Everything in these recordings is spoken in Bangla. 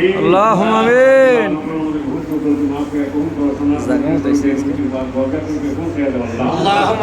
اللهم امين اللهم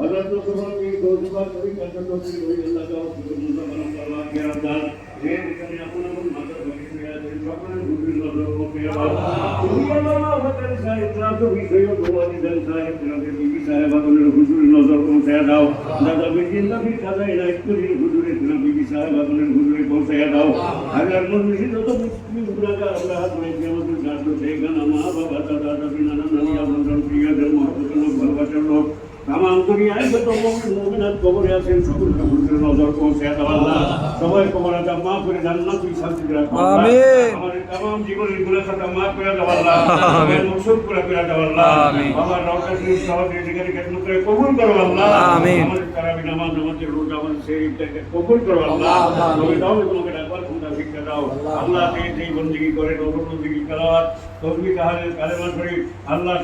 حضرت عثمان کی دو جگہ کوئی کنٹرول ہوتی ہوئی اللہ کا حضور مسلمان فرما کے رمضان یہ مکمل اپنا من مدد بکش میں ہے ربنا حضور اللہ کو پیا اللہ اللہ وتعالی صاحب طرف تو بھی سیو بھوانی دل صاحب طرف بھی بھی صاحب اپنے حضور نظر کو پیا داو دادا بھی جنہ بھی کھا ہے لائف کو حضور طرف بھی بھی صاحب اپنے حضور کو پیا داو اگر من نہیں تو تو مشکل برا کا اللہ حضور میں کیا مطلب جان تو دیکھنا ماں بابا دادا بھی نانا نانی اپنے پیا دل محبت لوگ بھروسہ لوگ তামাম দুনিয়ায় যত মুমিনাত কবরে আছেন সকলকে হুজুরের নজর পৌঁছায় দাও আল্লাহ সবাই কবর আজাব মাফ করে জান্নাতুল শান্তি রাখো আমিন। আমাদের তামাম জীবনের গুনাহ খাতা মাফ করে দাও আল্লাহ আমাদের মকসুদ করে করে দাও আল্লাহ আমিন। আমার রওজা শরীফ সহজে যেখানে খেদমত করে কবুল করো আল্লাহ আমিন। আমাদের তারাবি নামাজ আমাদের রোজা আমাদের শরীফটাকে কবুল করো আল্লাহ তবে দাও তোমাকে ডাকবার ক্ষমতা ভিক্ষা দাও আল্লাহ যে যেই বন্দিগি করে নফল করার তসবি তাহলে কালেমা শরীফ আল্লাহ।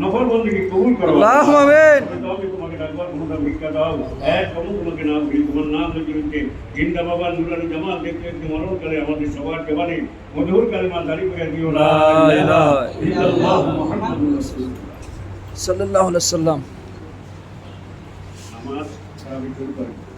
নফল বন্দিগি কবুল করো। আল্লাহু আমিন। তবে তোমাকে ডাকবার ক্ষমতা ভিক্ষা দাও। এক কমু তোমাকে নাম করি তোমার নাম লিখে জিন্দা বাবা নুরানি জামাল দেখতে দেখতে মরণ করে আমাদের সবার জবানে মধুর কালেমা দাঁড়ি করে দিও। লা লা ইলাহা ইল্লাল্লাহ মুহাম্মাদুর রাসূলুল্লাহ সাল্লাল্লাহু আলাইহি সাল্লাম নামাজ তারাবি শুরু করেন